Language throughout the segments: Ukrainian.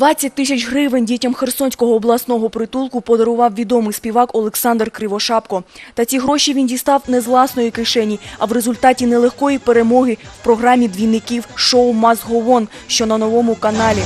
20 тисяч гривень дітям Херсонського обласного притулку подарував відомий співак Олександр Кривошапко. Та ці гроші він дістав не з власної кишені, а в результаті нелегкої перемоги в програмі двійників шоу Мазговон, що на новому каналі.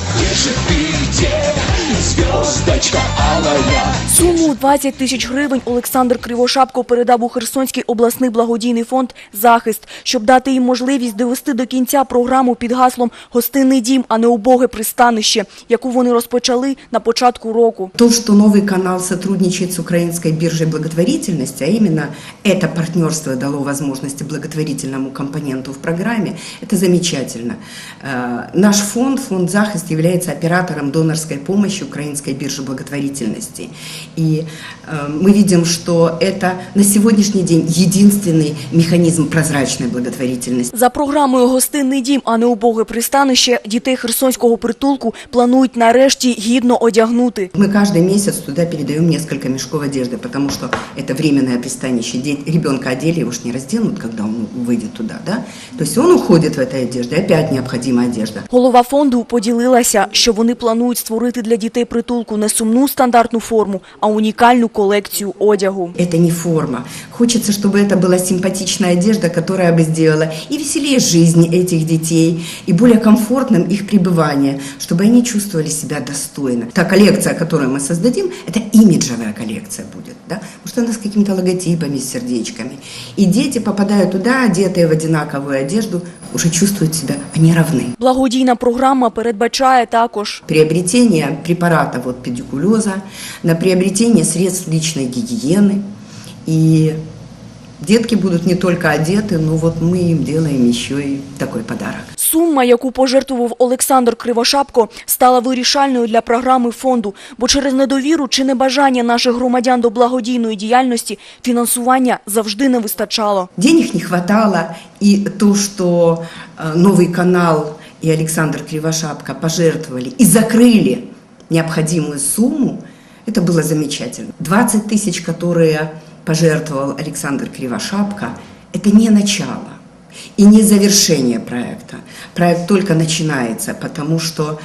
Суму 20 тисяч гривень Олександр Кривошапко передав у Херсонський обласний благодійний фонд «Захист», щоб дати їм можливість довести до кінця програму під гаслом «Гостинний дім, а не убоге пристанище», яку вони розпочали на початку року. То, что новый канал сотрудничает с Украинской биржей благотворительности, а именно это партнерство дало возможности благотворительному компоненту в программе, это замечательно. Э, Наш фонд, фонд «Захист», является оператором донорской помощи Украинской биржи благотворительности. И э, мы видим, что это на сегодняшний день единственный механизм прозрачной благотворительности. За програмою «Гостинний дім, а не убоге пристанище» дітей Херсонського притулку планують нарешті гідно одягнути. Мы каждый месяц туда передаем несколько мешков одежды, потому что это временное пристанище. Де- Ребенка одели, его ж не разденут, когда он выйдет туда, да? То есть он уходит в этой одежде, опять необходима одежда. Голова фонду поділилася, що вони планують створити для дітей притулку притулку не сумну стандартну форму, а уникальну колекцію одягу. Це не форма. Хочеться, щоб це була симпатична одежда, яка б зробила і веселіше життя цих дітей, і більш комфортним їх пребування, щоб вони чувствовали себе достойно. Та колекція, яку ми створимо, це іміджова колекція буде. да? Потому что она с какими-то логотипами, с сердечками. И дети, попадая туда, одетые в одинаковую одежду, уже чувствуют себя, они равны. Благодійна програма передбачає також приобретение препарата от педикулеза, на приобретение средств личной гигиены. И детки будут не только одеты, но вот мы им делаем еще и такой подарок. Сума, яку пожертвував Олександр Кривошапко, стала вирішальною для програми фонду, бо через недовіру чи небажання наших громадян до благодійної діяльності фінансування завжди не вистачало. Денег не хватало, и то, что э, новый канал и Александр Кривошапка пожертвовали и закрыли необходимую сумму, это было замечательно. 20 тысяч, которые пожертвовал Александр Кривошапка, это не начало и не завершение проекта. Проект только начинается, потому что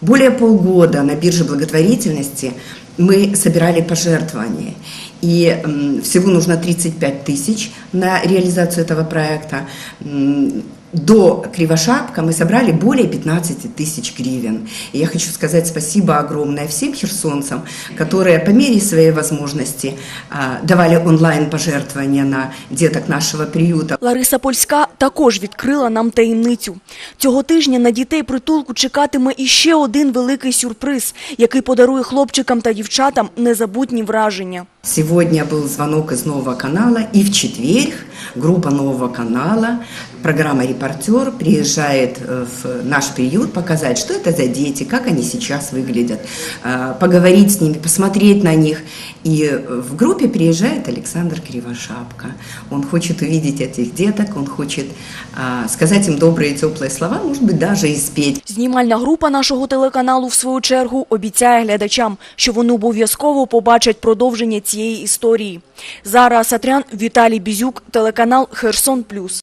более полгода на бирже благотворительности мы собирали пожертвования. И м, всего нужно 35 тысяч на реализацию этого проекта. М, До Кривошапка мы собрали более 15 тысяч гривен. И я хочу сказать спасибо огромное всем херсонцам, которые по мере своей возможности а, давали онлайн-пожертвования на деток нашего приюта. Лариса Польська також відкрила нам таємницю. Цього тижня на дітей притулку чекатиме іще один великий сюрприз, який подарує хлопчикам та дівчатам незабутні враження. Сегодня был звонок из Нового канала, и в четверг группа Нового канала, программа «Репортер» приезжает э, в наш приют показать, что это за дети, как они сейчас выглядят, э, поговорить с ними, посмотреть на них. И э, в группе приезжает Александр Кривошапка. Он хочет увидеть этих деток, он хочет а, сказать им добрые теплые слова, может быть, даже и спеть. Знімальна група нашого телеканалу, в свою чергу, обіцяє глядачам, що вони обов'язково побачать продовження цієї історії. Зара Сатрян, Віталій Бізюк, телеканал «Херсон Плюс».